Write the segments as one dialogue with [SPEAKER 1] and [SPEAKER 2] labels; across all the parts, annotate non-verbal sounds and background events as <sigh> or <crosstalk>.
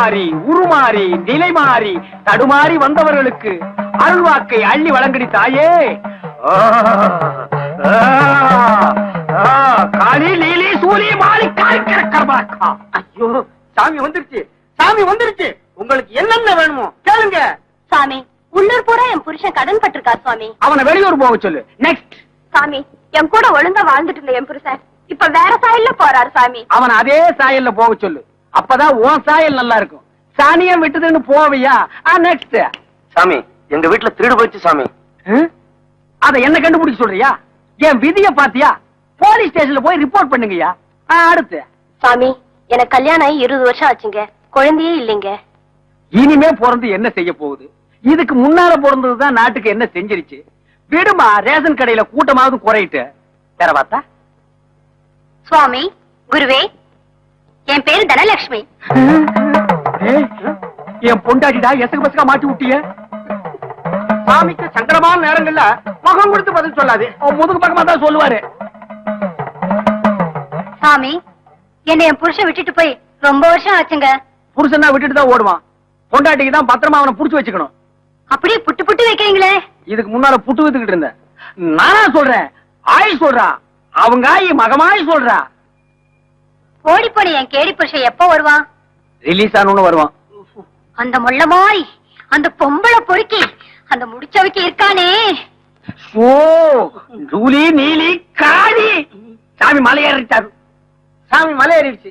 [SPEAKER 1] மாறி உருமாறி நிலை மாறி தடுமாறி வந்தவர்களுக்கு அருள்வாக்கை அள்ளி வழங்கடி தாயே. காளி லீலி சூலி மாலி காய்க்கிற கர்மாக்கா
[SPEAKER 2] ஐயோ சாமி வந்துருச்சு சாமி வந்துருச்சு. உங்களுக்கு என்னென்ன வேணுமோ கேளுங்க.
[SPEAKER 3] சாமி உள்ளூர் பூரா என் புருஷன் கடன் பட்டிருக்கார் சுவாமி?
[SPEAKER 1] அவனை வெளியூர் போக சொல்லு. நெக்ஸ்ட்
[SPEAKER 3] சாமி என் கூட ஒழுங்கா வாழ்ந்துட்டு இருந்த என் புருஷன் இப்ப வேற சாயல்ல போறாரு சாமி.
[SPEAKER 1] அவன் அதே சாயல்ல போக சொல்லு. அப்பதான் உன் சாயல் நல்லா இருக்கும். சாணியம் விட்டுதுன்னு போவியா? நெக்ஸ்ட்
[SPEAKER 2] சாமி எங்க வீட்டுல திருடு போயிடுச்சு சாமி.
[SPEAKER 1] அத என்ன கண்டுபிடிக்க சொல்றியா? என் விதிய பாத்தியா? போலீஸ் ஸ்டேஷன்ல போய் ரிப்போர்ட் பண்ணுங்கய்யா. ஆ, அடுத்து.
[SPEAKER 3] சாமி எனக்கு கல்யாணம் ஆகி இருபது வருஷம் ஆச்சுங்க. குழந்தையே இல்லைங்க.
[SPEAKER 1] இனிமே பிறந்து என்ன செய்ய போகுது? இதுக்கு முன்னால பிறந்ததுதான் நாட்டுக்கு என்ன செஞ்சிருச்சு? விடுமா ரேஷன் கடையில கூட்டமாவது குறையிட்டு? வேற பார்த்தா
[SPEAKER 3] சுவாமி குருவே என் பேரு தனலட்சுமி.
[SPEAKER 1] என் பொண்டாட்டிடா எசகு பசகா மாட்டி விட்டிய?
[SPEAKER 2] சாமிக்கு சங்கடமான நேரங்கள்ல முகம் கொடுத்து பதில் சொல்லாது.
[SPEAKER 1] முதுகு பக்கமா தான் சொல்லுவாரு.
[SPEAKER 3] சாமி என்னை என் புருஷன் விட்டுட்டு போய் ரொம்ப வருஷம் ஆச்சுங்க.
[SPEAKER 1] புருஷனா விட்டுட்டு தான் ஓடுவான். பொண்டாட்டிக்கு தான் பத்திரமா அவனை புடிச்சு வச்சுக்கணும்.
[SPEAKER 3] அப்படியே புட்டு புட்டு வைக்கிறீங்களே.
[SPEAKER 1] இதுக்கு முன்னால புட்டு வித்துக்கிட்டு இருந்தேன். நானா சொல்றேன் ஆய் சொல்றா அவங்க ஆயி மகமாய் சொல்றா.
[SPEAKER 3] ஓடி போன என் கேடி புருஷன் எப்ப வருவான்?
[SPEAKER 1] ரிலீஸ் ஆனு வருவான்.
[SPEAKER 3] அந்த முள்ள மாதிரி அந்த பொம்பளை பொறுக்கி அந்த முடிச்சவைக்கு இருக்கானே.
[SPEAKER 1] ஓ ஜூலி நீலி காளி. சாமி மலை ஏறிட்டாரு
[SPEAKER 2] சாமி மலை ஏறிடுச்சு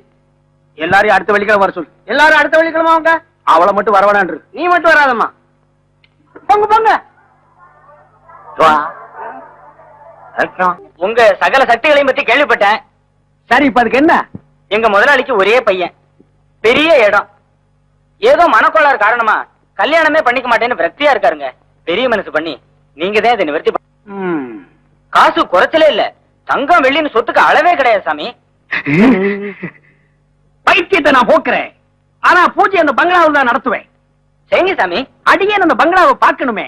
[SPEAKER 1] எல்லாரையும் அடுத்த வெள்ளிக்கிழமை வர சொல்லு.
[SPEAKER 2] எல்லாரும் அடுத்த வெள்ளிக்கிழமை வாங்க.
[SPEAKER 1] அவளை மட்டும் வரவேணான்று
[SPEAKER 2] நீ மட்டும் வராதம்மா.
[SPEAKER 1] போங்க போங்க.
[SPEAKER 2] உங்க சகல சக்திகளையும் பத்தி கேள்விப்பட்டேன்.
[SPEAKER 1] சரி இப்ப அதுக்கு என்ன?
[SPEAKER 2] எங்க முதலாளிக்கு ஒரே பையன். பெரிய இடம். ஏதோ மனக்கோளாறு காரணமா கல்யாணமே பண்ணிக்க மாட்டேன்னு விரக்தியா இருக்காருங்க. பெரிய மனசு பண்ணி நீங்க தான் இதை நிவர்த்தி. காசு குறைச்சலே இல்ல. தங்கம் வெள்ளின்னு சொத்துக்கு அளவே கிடையாது சாமி.
[SPEAKER 1] பைத்தியத்தை நான் போக்குறேன். ஆனா பூஜை அந்த பங்களாவில் தான் நடத்துவேன்.
[SPEAKER 2] செய்யுங்க சாமி.
[SPEAKER 1] அடியேன் அந்த பங்களாவை பார்க்கணுமே.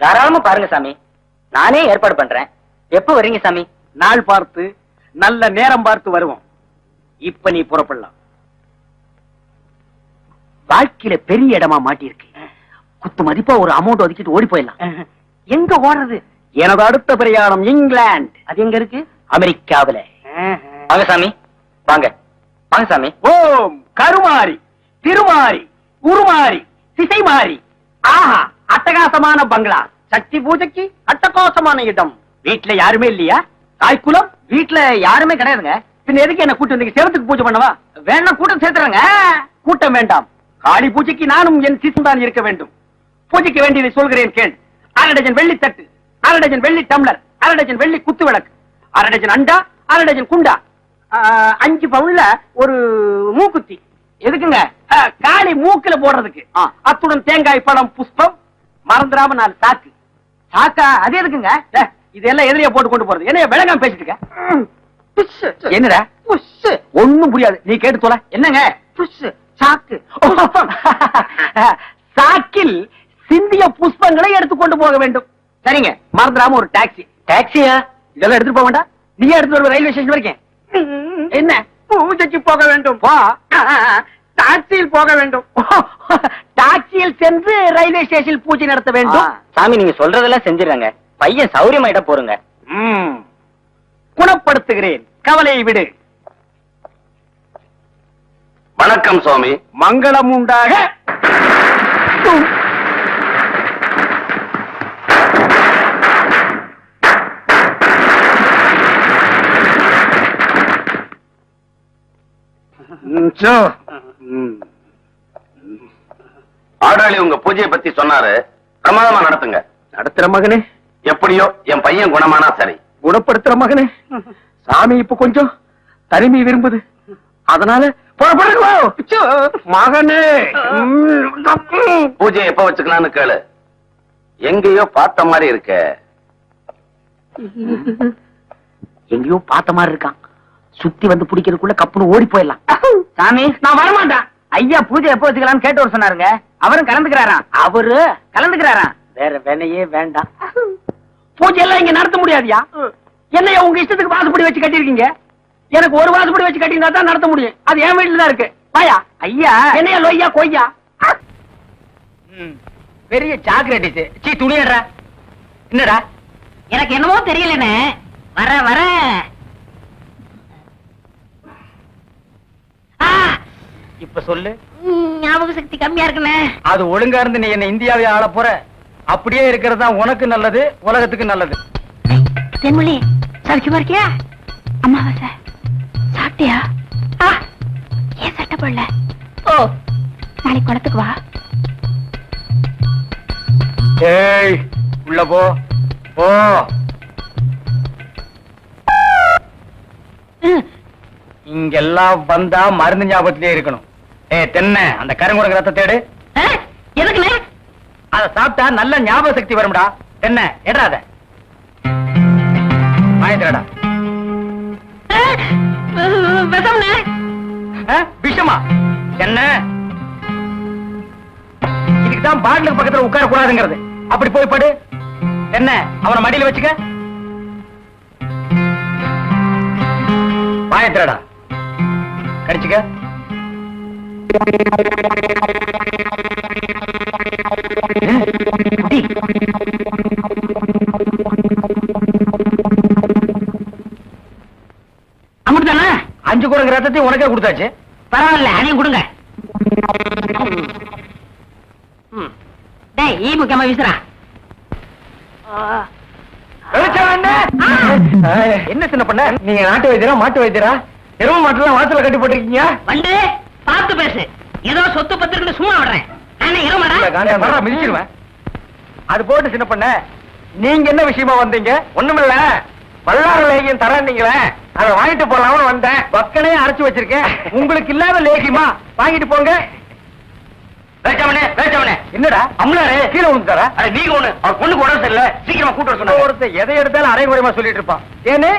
[SPEAKER 2] தாராளமா பாருங்க சாமி. நானே ஏற்பாடு பண்றேன். எப்ப வர்றீங்க சாமி?
[SPEAKER 1] நாள் பார்த்து நல்ல நேரம் பார்த்து வருவோம். இப்ப நீ புறப்படலாம். வாழ்க்கையில பெரிய இடமா மாட்டியிருக்கு. குத்து மதிப்பா ஒரு அமௌண்ட் ஒதுக்கிட்டு ஓடி போயிடலாம்.
[SPEAKER 2] எங்க ஓடுறது?
[SPEAKER 1] எனது அடுத்த பிரயாணம் இங்கிலாந்து.
[SPEAKER 2] அது எங்க இருக்கு?
[SPEAKER 1] அமெரிக்காவில.
[SPEAKER 2] வாங்க சாமி வாங்க. வாங்க சாமி
[SPEAKER 1] ஓம் கருமாரி திருமாரி உருமாரி திசை மாறி ஆஹா அட்டகாசமான பங்களா. சக்தி பூஜைக்கு அட்டகாசமான இடம். வீட்ல யாருமே இல்லையா? தாய்க்குலம்
[SPEAKER 2] வீட்டுல யாருமே கிடையாதுங்க.
[SPEAKER 1] பின்ன எதுக்கு என்ன கூட்டம் வந்தீங்க? சேவத்துக்கு பூஜை பண்ணவா?
[SPEAKER 2] வேணா கூட்டம் சேர்த்துறேங்க.
[SPEAKER 1] கூட்டம் வேண்டாம். காளி பூஜைக்கு நானும் என் சிசும் தான் இருக்க வேண்டும். பூஜைக்கு வேண்டியதை சொல்கிறேன் கேள். அரை டஜன் வெள்ளி தட்டு அரை டஜன் வெள்ளி டம்ளர் அரை டஜன் வெள்ளி குத்து விளக்கு அரை டஜன் அண்டா அரை டஜன் குண்டா. அஞ்சு பவுன்ல ஒரு மூக்குத்தி. எதுக்குங்க? காளி மூக்குல போடுறதுக்கு. அத்துடன் தேங்காய் பழம் புஷ்பம் மறந்துடாம நாலு சாக்கு.
[SPEAKER 2] சாக்கா அது எதுக்குங்க?
[SPEAKER 1] இதெல்லாம் எதிரியா போட்டு கொண்டு போறது. என்ன விளங்காம பேசிட்டு இருக்க. என்னடா?
[SPEAKER 2] புஷ்
[SPEAKER 1] ஒண்ணும் புரியாது. நீ கேட்டு தொலை.
[SPEAKER 2] என்னங்க? புஷ் சாக்கு. <laughs>
[SPEAKER 1] சாக்கில் சிந்திய புஷ்பங்களை எடுத்துக்கொண்டு போக வேண்டும்.
[SPEAKER 2] சரிங்க.
[SPEAKER 1] மறந்துடாம ஒரு டாக்ஸி.
[SPEAKER 2] டாக்ஸியா?
[SPEAKER 1] இதெல்லாம் எடுத்துட்டு போக வேண்டாம். நீயே எடுத்துட்டு வருவ ரயில்வே ஸ்டேஷன் வரைக்கும். என்ன?
[SPEAKER 2] பூஜைக்கு போக வேண்டும்.
[SPEAKER 1] வா.
[SPEAKER 2] டாக்ஸியில் போக வேண்டும்.
[SPEAKER 1] டாக்ஸியில் சென்று ரயில்வே ஸ்டேஷனில் பூஜை நடத்த வேண்டும்.
[SPEAKER 2] சாமி நீங்க சொல்றதெல்லாம் செஞ்சிடறாங்க. பையன் சௌரியமாயிட்ட போறங்க
[SPEAKER 1] ம். குணப்படுத்துகிறேன். கவலையை விடு.
[SPEAKER 4] வணக்கம் சுவாமி.
[SPEAKER 1] மங்களம் உண்டாக.
[SPEAKER 4] ஆடாளி உங்க பூஜையை பத்தி சொன்னாரு. பிரமாதமா நடத்துங்க.
[SPEAKER 1] நடத்துற மகனே.
[SPEAKER 4] எப்படியோ என் பையன் குணமானா சரி.
[SPEAKER 1] குணப்படுத்துற மகனே. சாமி இப்ப கொஞ்சம் தனிமை விரும்புது. அதனால மகனே.
[SPEAKER 4] பூஜை எப்ப வச்சுக்கலாம்னு கேளு. எங்கேயோ பார்த்த மாதிரி இருக்க.
[SPEAKER 1] எங்கேயோ பார்த்த மாதிரி இருக்கான். சுத்தி வந்து பிடிக்கிறதுக்குள்ள கப்புனு ஓடி போயிடலாம்.
[SPEAKER 2] சாமி நான் வரமாட்டேன். ஐயா பூஜை எப்போ வச்சுக்கலாம்னு கேட்டு வர சொன்னாருங்க. அவரும் கலந்துக்கிறாராம்.
[SPEAKER 1] அவரு?
[SPEAKER 2] கலந்துக்கிறாராம்.
[SPEAKER 1] வேற வேலையே வேண்டாம். பூஜை எல்லாம் இங்க நடத்த முடியாதியா? என்னைய உங்க இஷ்டத்துக்கு வாசப்படி வச்சு கட்டியிருக்கீங்க? எனக்கு ஒரு வாசப்படி வச்சு கட்டியிருந்தா தான் நடத்த முடியும். அது என் வீட்டுல தான் இருக்கு. வாயா?
[SPEAKER 5] ஐயா.
[SPEAKER 1] என்னையா லொய்யா கொய்யா?
[SPEAKER 5] பெரிய சாக்லேட் சீ துணியடா என்னடா?
[SPEAKER 6] எனக்கு என்னமோ தெரியலண்ணே. வர வர. ஆ,
[SPEAKER 5] இப்ப சொல்லு.
[SPEAKER 6] ம், ஞாபக சக்தி கம்மியா இருக்குண்ணே.
[SPEAKER 5] அது ஒழுங்கா இருந்து நீ என்ன இந்தியாவை ஆள போற. அப்படியே இருக்கிறது தான் உனக்கு நல்லது உலகத்துக்கு நல்லது.
[SPEAKER 6] தென்மொழி சௌக்கியமா இருக்கியா? அம்மாவாசை சாப்பிட்டியா? ஆ, ஏன் சட்டை போடல? ஓ நாளைக்கு குளத்துக்கு வா.
[SPEAKER 5] ஏய் உள்ள போ போ. இங்கெல்லாம் வந்தா மருந்து ஞாபகத்திலே இருக்கணும். ஏ தென்ன அந்த கருங்குரங்க ரத்த தேடு. அத சாப்பிட்டா நல்ல ஞாபக சக்தி வரும்டா. தென்ன எடாத
[SPEAKER 6] விஷம்ண்ணே.
[SPEAKER 5] விஷமா? என்ன? இதுக்கு தான் பாட்டிலுக்கு பக்கத்துல உட்கார கூடாதுங்கிறது அப்படி போய் படு. என்ன அவன மடியில வச்சுக்க. வாயத்திரடா கடிச்சுக்க. அஞ்சு குரங்கு ரத்தத்தையும் உனக்கே கொடுத்தாச்சு.
[SPEAKER 6] பரவாயில்ல அதையும் கொடுங்க. டேய் ஈ முக்கியமா வீசுறா.
[SPEAKER 5] வெளிச்சம் என்ன? என்ன சின்ன பண்ண? நீங்க நாட்டு வைத்தியரா மாட்டு வைத்தியரா? எரும மாட்டுலாம் வாசல்ல கட்டி போட்டிருக்கீங்க?
[SPEAKER 6] வந்து பார்த்து பேசு. ஏதோ சொத்து பத்திரன்னு சும்மா விடுறேன். நானே இருமாடா
[SPEAKER 5] மிதிச்சிருவேன் அது போட்டு சின்ன பண்ண நீங்க என்ன விஷயமா வந்தீங்க? ஒண்ணுமில்ல வல்லார லேகியம் தரேன்னீங்களே. அதை வாங்கிட்டு போலாம்னு வந்தேன். பக்கனே அரைச்சு வச்சிருக்கேன். உங்களுக்கு இல்லாத லேகியமா? வாங்கிட்டு போங்க. என்னடா? அம்லாரே. கீழே விழுந்துட்டாரா அட நீங்க ஒண்ணு. அவர் பொண்ணுக்கு உடம்பு சரியில்லை. சீக்கிரமா கூட்டு வர ஒருத்தர் எதை எடுத்தாலும் அரை குறைமா சொல்லிட்டு இருப்பான். ஏன்னு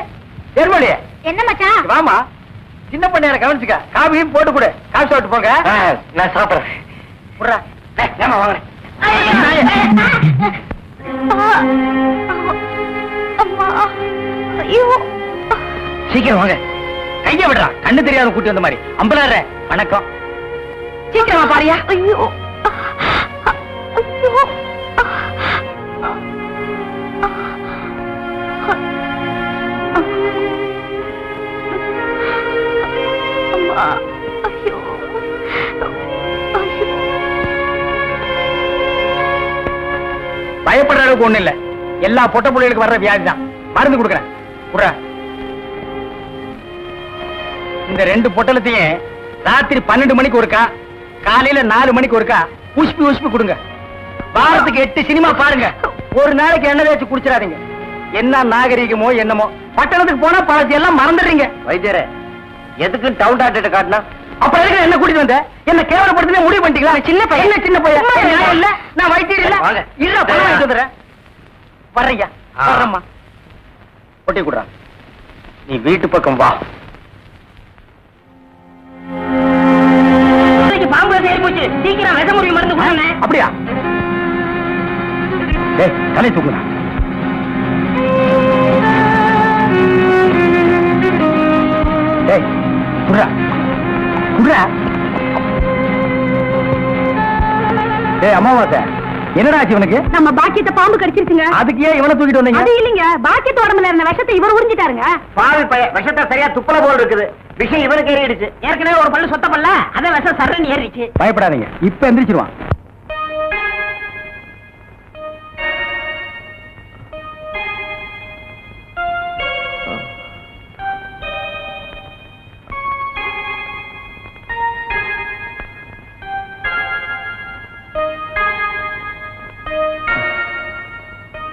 [SPEAKER 6] என்ன மச்சான்?
[SPEAKER 5] வாமா. சின்ன பண்ணையார கவனிச்சுக்க? காபியும் போட்டு கொடு. காசு சாப்பிட்டு போங்க. நான் சாப்பிடுறேன். புடுறா. டேய், ஏம்மா வாங்க
[SPEAKER 6] அம்மா. ஐயோ.
[SPEAKER 5] சீக்கிரம் வாங்க. கைய விடுறா. கண்ணு தெரியாத கூட்டி வந்த மாதிரி. அம்பலாற வணக்கம்.
[SPEAKER 6] சீக்கிரமா பாரியா. ஐயோ. ஐயோ.
[SPEAKER 5] பயப்படுற அளவுக்கு ஒண்ணு இல்ல. எல்லா பொட்ட பிள்ளைகளுக்கு வர்ற வியாதி தான். மருந்து கொடுக்குறேன். குடுறா. இந்த ரெண்டு பொட்டலத்தையும் ராத்திரி பன்னெண்டு மணிக்கு ஒருக்கா காலையில நாலு மணிக்கு ஒருக்கா உஷ்பி உஷ்பி கொடுங்க. வாரத்துக்கு எட்டு சினிமா பாருங்க. ஒரு நாளைக்கு எண்ணெய் தேய்ச்சி குடிச்சிடாதீங்க. என்ன நாகரீகமோ என்னமோ. பட்டணத்துக்கு போனா பழத்தை எல்லாம் மறந்துடுறீங்க. வைத்தியரே எதுக்கு டவுன் டாக்டர் காட்டினா? அப்ப எதுக்கு என்ன கூட்டிட்டு வந்த? என்ன கேவலப்படுத்தவே முடிவு பண்ணிட்டீங்களா? சின்ன பையன். சின்ன பையன்? இல்ல. நான் வைத்தியர் இல்ல.
[SPEAKER 4] வாங்க.
[SPEAKER 5] இல்ல பணம் வாங்கிட்டு வந்துடுறேன். வர்றையா வர்றம்மா. ஒட்டி கொடுறா நீ வீட்டு பக்கம் வா.
[SPEAKER 6] பாம்பு போச்சு. சீக்கிரம் முறிவு மருந்து கொடுங்க
[SPEAKER 5] அப்படியா? தலை குடுறா டேய் அம்மாவாசை என்னடா ஆச்சு இவனுக்கு?
[SPEAKER 6] நம்ம பாக்கியத்தை பாம்பு கடிச்சிருச்சுங்க.
[SPEAKER 5] அதுக்கு ஏன் இவனை தூக்கிட்டு வந்தீங்க?
[SPEAKER 6] அது இல்லைங்க. பாக்கியத்து உடம்புல இருந்த விஷத்தை இவர் உறிஞ்சிட்டாருங்க.
[SPEAKER 5] பாவி விஷத்தை சரியா துப்பல போல் இருக்குது. விஷயம் ஏறிடுச்சு.
[SPEAKER 6] ஏற்கனவே ஒரு பல்லு சொத்த பல்ல அத விஷம் சர்றன்னு ஏறிச்சு
[SPEAKER 5] பயப்படாதீங்க. இப்ப எந்திரிச்சிருவான்.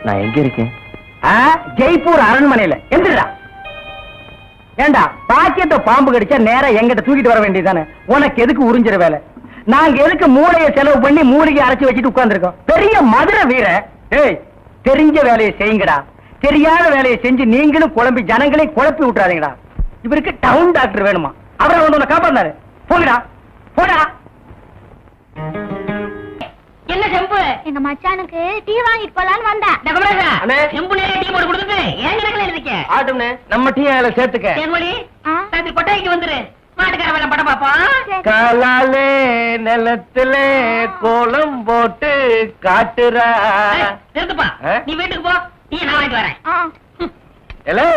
[SPEAKER 4] நான் எங்க இருக்கேன்?
[SPEAKER 5] ஜெய்ப்பூர் அரண்மனையில. எந்திரா ஏண்டா பாக்கியத்தை பாம்பு கடிச்சா நேரா எங்கிட்ட தூக்கிட்டு வர வேண்டியதானே உனக்கு எதுக்கு உறிஞ்சிற வேலை? நாங்க எதுக்கு மூளையை செலவு பண்ணி மூலிகை அரைச்சு வச்சுட்டு உட்கார்ந்துருக்கோம்? பெரிய மதுரை வீர ஏய் தெரிஞ்ச வேலையை செய்யுங்கடா. தெரியாத வேலையை செஞ்சு நீங்களும் குழம்பி ஜனங்களையும் குழப்பி விட்டுறாதீங்கடா. இவருக்கு டவுன் டாக்டர் வேணுமா? அவரை வந்து உன்னை காப்பாடுனாரு போங்கடா. போடா
[SPEAKER 7] எங்க மச்சானுக்கு டீ வாங்கிட்டு போலான்னு வந்தேன்.
[SPEAKER 6] டீ போட்டு கொடுத்துட்டு ஏன் கணக்குல இருக்க
[SPEAKER 5] ஆட்டும்னே நம்ம டீ அதில் சேர்த்துக்க.
[SPEAKER 6] தேன்மொழி? ராத்திரி கொட்டாய்க்கு வந்துரு. மாட்டுக்கார வேலை படம் பாப்போம்
[SPEAKER 5] காலாலே நிலத்திலே கோலம் போட்டு காட்டுறா.
[SPEAKER 6] நிறுத்துப்பா? நீ வீட்டுக்கு போ. நீ நான் வாங்கிட்டு வரேன்.
[SPEAKER 5] எலே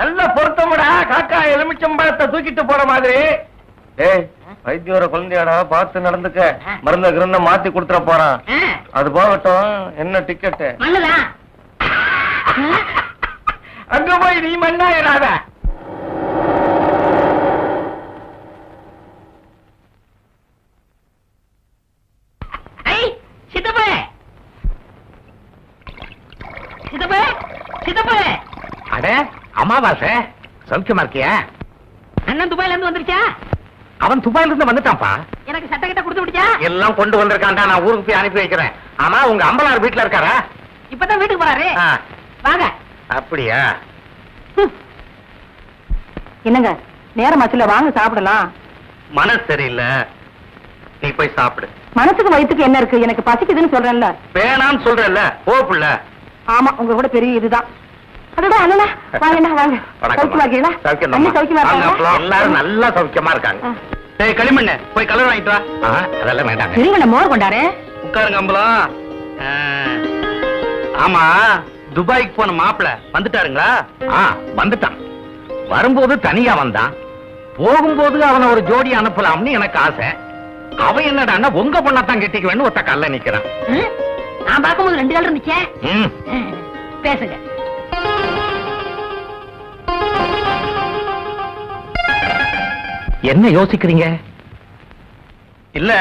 [SPEAKER 5] நல்ல பொருத்தமுடா. காக்கா எலுமிச்சம்பழத்தை தூக்கிட்டு போற மாதிரி. ஏய் வைத்தியோர குழந்தையாடா பார்த்து நடந்துக்க. மருந்த கிருந்த மாத்தி கொடுத்துட போறான். அது போகட்டும். என்ன
[SPEAKER 6] மண்ணுதான்
[SPEAKER 5] அங்க போய் நீ மண்ணாயிராத அட அமாவாசை. சௌக்கியமா இருக்கியா?
[SPEAKER 6] அண்ணன் துபாயில இருந்து வந்துருச்சா?
[SPEAKER 5] அவன் துபாயில இருந்து வந்துட்டான்ப்பா.
[SPEAKER 6] எனக்கு சட்டை கிட்ட கொடுத்து விடுச்சா
[SPEAKER 5] எல்லாம் கொண்டு வந்திருக்கான்டா நான் ஊருக்கு போய் அனுப்பி வைக்கிறேன். ஆமா உங்க அம்பலார் வீட்டுல இருக்காரா?
[SPEAKER 6] இப்பதான் வீட்டுக்கு போறாரு. வாங்க.
[SPEAKER 5] அப்படியா?
[SPEAKER 8] என்னங்க நேரம் ஆச்சுல வாங்க சாப்பிடலாம்.
[SPEAKER 5] மனசு சரியில்லை. நீ போய் சாப்பிடு.
[SPEAKER 8] மனசுக்கு வயித்துக்கு என்ன இருக்கு? எனக்கு பசிக்குதுன்னு சொல்றேன்ல.
[SPEAKER 5] வேணாம்னு சொல்றேல்ல போ புள்ள.
[SPEAKER 8] ஆமா உங்க கூட பெரிய இதுதான்.
[SPEAKER 5] நல்லா சௌக்கியமா இருக்காங்க. களிமண்ணு போய் கலர் வாங்கிட்டு வா. அதெல்லாம்
[SPEAKER 8] மோர் கொண்டாரு?
[SPEAKER 5] உட்காருங்க அம்பலம். ஆமா துபாய்க்கு போன மாப்பிள வந்துட்டாருங்களா? ஆ வந்துட்டான். வரும்போது தனியா வந்தான். போகும்போது அவனை ஒரு ஜோடி அனுப்பலாம்னு எனக்கு ஆசை. அவன் என்னடான்னா உங்க பொண்ணத்தான் கெட்டிக்குவேன்னு ஒத்த கல்ல நிக்கிறான்?
[SPEAKER 6] நான் பார்க்கும்போது ரெண்டு கால் இருந்துச்சே? பேசுங்க.
[SPEAKER 5] என்ன யோசிக்கிறீங்க? இல்ல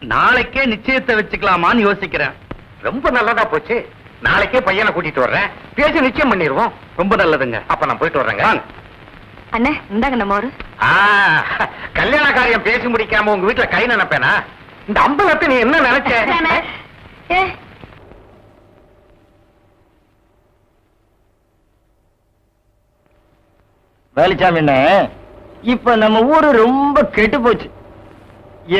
[SPEAKER 5] நாளைக்கே நிச்சயத்தை வச்சுக்கலாமான்னு யோசிக்கிறேன். ரொம்ப நல்லதா போச்சு. நாளைக்கே பையனை கூட்டிட்டு வர்றேன். பேசி நிச்சயம் பண்ணிடுவோம். ரொம்ப நல்லதுங்க. அப்ப நான் போயிட்டு வர்றேங்க.
[SPEAKER 8] அண்ணே இந்தாங்கண்ணா மோர்
[SPEAKER 5] ஆ, கல்யாண காரியம் பேசி முடிக்காம உங்க வீட்டுல கை நினைப்பேனா? இந்த அம்பலத்தை நீ என்ன நினைச்ச?
[SPEAKER 8] ஏ.
[SPEAKER 5] வேலிச்சாமி இப்ப நம்ம ஊரு ரொம்ப கெட்டு போச்சு.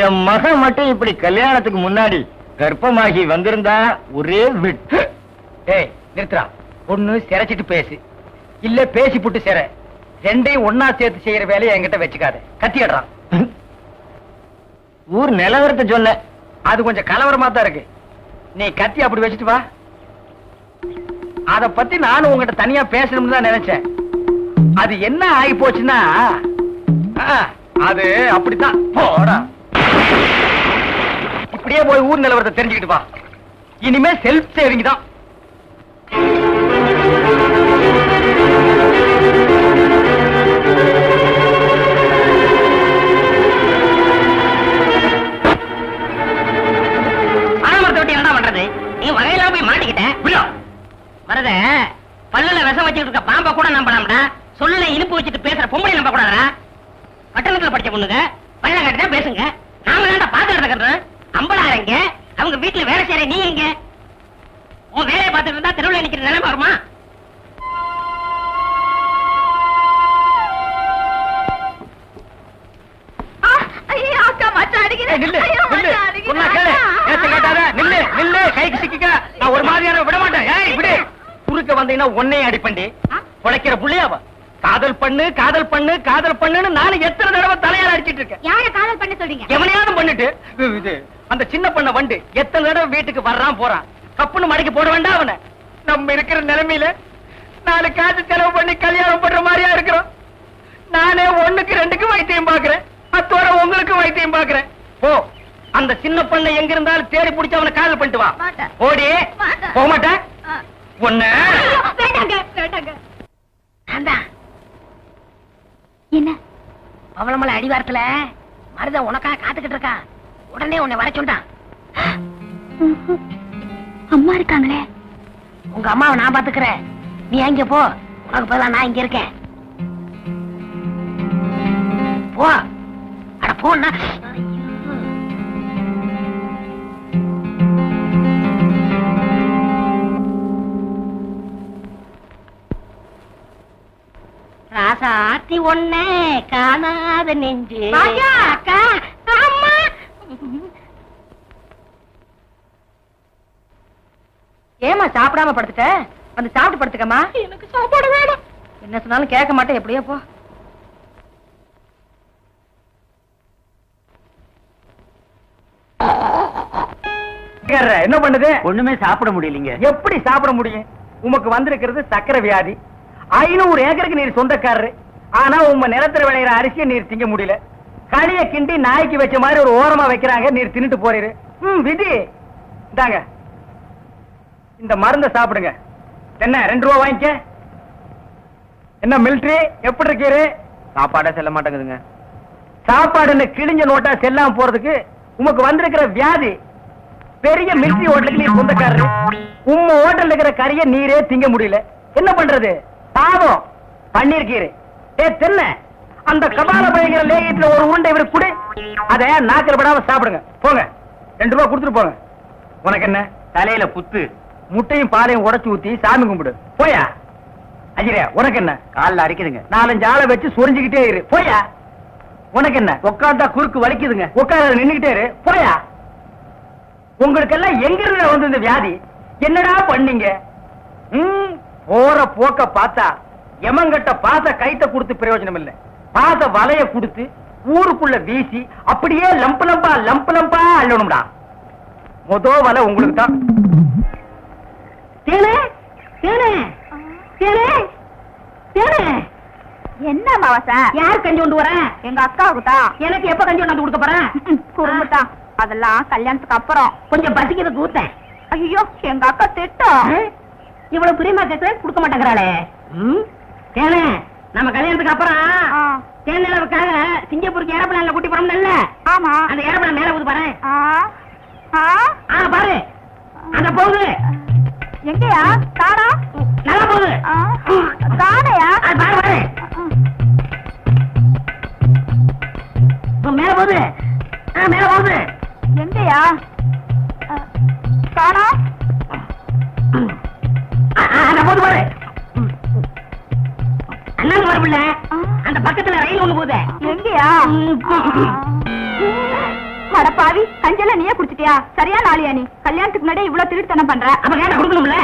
[SPEAKER 5] என் மகன் மட்டும் இப்படி கல்யாணத்துக்கு முன்னாடி கர்ப்பமாகி வந்திருந்தா ஒரே விட்டு ஏய் நிறுத்துறா ஒண்ணு சிரைச்சிட்டு பேசு. இல்ல பேசி புட்டு சிற. ரெண்டையும் ஒன்னா சேர்த்து செய்யற வேலையை என்கிட்ட வச்சுக்காத. கத்திடுறான் <laughs> ஊர் நிலவரத்தை சொன்ன அது கொஞ்சம் கலவரமா தான் இருக்கு. நீ கத்தி அப்படி வச்சுட்டு வா. அத பத்தி நானும் உங்ககிட்ட தனியா பேசணும்னு தான் நினைச்சேன். அது என்ன ஆகி போச்சுன்னா அது அப்படித்தான். போடா இப்படியே போய் ஊர் நிலவரத்தை தெரிஞ்சுக்கிட்டு வா. இனிமே செல்ஃப் சேவிங் தான்
[SPEAKER 6] என்ன பண்றது? நீ வகையில போய் வரத பல்லுல விஷம் வச்சுட்டு இருக்க பாம்ப கூட நம்பலாம்டா. சொல்லுல இனிப்பு வச்சுட்டு பேசுற பொம்பளை நம்ப கூடாதா பட்டணத்துல படிச்ச பொண்ணுங்க பல்ல கட்டிதான் பேசுங்க. நாம தான்டா பாத்துட்டு இருக்கிறோம் அம்பளாரங்க அவங்க வீட்டுல வேலை செய்யற நீ எங்க? உன் வேலையை பார்த்துட்டு இருந்தா தெருவில் நிக்கிற நிலைமை வருமா?
[SPEAKER 5] ஒரு மாதிரியான விட. மாட்டேன் குறுக்க வந்தீங்கன்னா உன்னையும் அடிப்பண்டி உழைக்கிற புள்ளையாவ. காதல் பண்ணு காதல் பண்ணு காதல் பண்ணுன்னு நானும் எத்தனை தடவை தலையால அடிச்சிட்டு இருக்கேன்.
[SPEAKER 7] யார காதல் பண்ண சொல்றீங்க?
[SPEAKER 5] எவனையாவது பண்ணிட்டு இது அந்த சின்ன பண்ண வண்டு எத்தனை தடவை வீட்டுக்கு வர்றான் போறான். கப்புன்னு மடக்கி போட வேண்டாம் அவனை. நம்ம இருக்கிற நிலைமையில நாலு காசு செலவு பண்ணி கல்யாணம் பண்ற மாதிரியா இருக்கிறோம். நானே ஒண்ணுக்கு ரெண்டுக்கு வைத்தியம் பாக்குறேன் அத்தோட உங்களுக்கு வைத்தியம் பாக்குறேன் போ. அந்த சின்ன பண்ண எங்க இருந்தாலும் தேடி பிடிச்சு அவனை காதல் பண்ணிட்டு வா. ஓடி. போக மாட்டேன்.
[SPEAKER 7] ஆ.
[SPEAKER 5] ஒண்ணு
[SPEAKER 7] ஐயோ, வேண்டாங்க வேண்டாங்க
[SPEAKER 6] நான்
[SPEAKER 7] என்ன
[SPEAKER 6] பவளமலை அடிவாரத்துல மருத உனக்காக காத்துக்கிட்டு இருக்கான் உடனே உன்னை வர
[SPEAKER 7] ம்ஹும். அம்மா இருக்காங்களே.
[SPEAKER 6] உங்க அம்மாவை நான் பாத்துக்கிறேன். நீ அங்க போ. உனக்கு பதிலா நான் இங்க இருக்கேன். போ. அட போன்னா ஒருத்தி ஒன்ன காணாத நெஞ்சு.
[SPEAKER 8] ஏமா சாப்பிடாம படுத்துட்ட? வந்து சாப்பிட்டு படுத்துக்கமா
[SPEAKER 6] எனக்கு சாப்பாடு வேணும்.
[SPEAKER 8] என்ன சொன்னாலும் கேட்க மாட்டேன் எப்படியோ போ.
[SPEAKER 5] என்ன பண்ணுது?
[SPEAKER 9] ஒண்ணுமே சாப்பிட முடியலீங்க.
[SPEAKER 5] எப்படி சாப்பிட முடியும்? உமக்கு வந்திருக்கிறது சக்கரை வியாதி. ஐநூறு ஏக்கருக்கு நீர் சொந்தக்காரரு. ஆனா உங்க நிலத்துல விளையிற அரிசியை நீர் திங்க முடியல. களிய கிண்டி நாய்க்கு வச்ச மாதிரி ஒரு ஓரமா வைக்கிறாங்க நீர் தின்னுட்டு போறீரு. ம் விதி. இந்தாங்க. இந்த மருந்த சாப்பிடுங்க. என்ன ரெண்டு ரூபா வாங்கிக்க? என்ன மிலிட்ரி எப்படி இருக்கீரு?
[SPEAKER 9] சாப்பாடே செல்ல மாட்டேங்குதுங்க.
[SPEAKER 5] சாப்பாடுன்னு கிழிஞ்ச நோட்டா செல்லாம போறதுக்கு உமக்கு வந்திருக்கிற வியாதி. பெரிய மிலிட்டரி ஹோட்டலுக்கு நீ சொந்தக்காரரு. உம்ம ஹோட்டல்ல இருக்கிற கறிய நீரே திங்க முடியல. என்ன பண்றது? பாவம். பண்ணிருக்கீரு. ஏ தென்ன. அந்த கபால பயங்கர லேகியத்துல ஒரு உருண்டை இவருக்கு குடு. அத நாக்கில் படாம சாப்பிடுங்க. போங்க. ரெண்டு ரூபா கொடுத்துட்டு போங்க. உனக்கு என்ன?
[SPEAKER 9] தலையில புத்து
[SPEAKER 5] முட்டையும் பாலையும் உடைச்சு ஊத்தி சாமி கும்பிடு. போயா? அஜிரே உனக்கு என்ன?
[SPEAKER 9] கால்ல அடிக்குதுங்க.
[SPEAKER 5] நாலஞ்சு ஆளை வச்சு சொரிஞ்சுக்கிட்டே இரு. போயா? உனக்கு என்ன?
[SPEAKER 9] உட்காந்தா குறுக்கு வலிக்குதுங்க.
[SPEAKER 5] உட்கார நின்னுகிட்டே இரு. போயா? உங்களுக்கெல்லாம் எங்க இருந்து வந்து இந்த வியாதி? என்னடா பண்ணீங்க? போற போக்க பார்த்தா எமங்கட்ட பாச கைத்த கொடுத்து பிரயோஜனம் இல்ல பாச வலைய கொடுத்து ஊருக்குள்ள வீசி அப்படியே லம்பு லம்பா லம்பு லம்பா அள்ளணும்டா. மொத வலை உங்களுக்கு தான்.
[SPEAKER 7] என்ன மாவசா?
[SPEAKER 6] யார் கஞ்சி கொண்டு வர?
[SPEAKER 7] எங்க அக்காவுக்கு தான்.
[SPEAKER 6] எனக்கு எப்ப கஞ்சி கொண்டாந்து கொடுக்க போறேன்
[SPEAKER 7] குறும்புதான் அதெல்லாம் கல்யாணத்துக்கு அப்புறம்.
[SPEAKER 6] கொஞ்சம் பசிக்கிறது ஊத்தேன்
[SPEAKER 7] ஐயோ எங்க அக்கா திட்டம்
[SPEAKER 6] இவ்வளவு பிரியமா கேட்கிறேன் கொடுக்க மாட்டேங்கிறாளே? தேனே நம்ம கல்யாணத்துக்கு அப்புறம் நிலவுக்காக சிங்கப்பூருக்கு ஏரோப்ளான்ல கூட்டி போறோம்ல
[SPEAKER 7] ஆமா.
[SPEAKER 6] அந்த ஏரோப்ளான் மேல ஊது பாரு.
[SPEAKER 7] ஆ. ஆ.
[SPEAKER 6] ஆ பாரு. அந்த போகுது.
[SPEAKER 7] எங்கயா? காணா
[SPEAKER 6] நல்லா
[SPEAKER 7] திருட்டுத்தனம் பண்ற
[SPEAKER 6] அப்ப கேட்ட கொடுக்கணும்ல?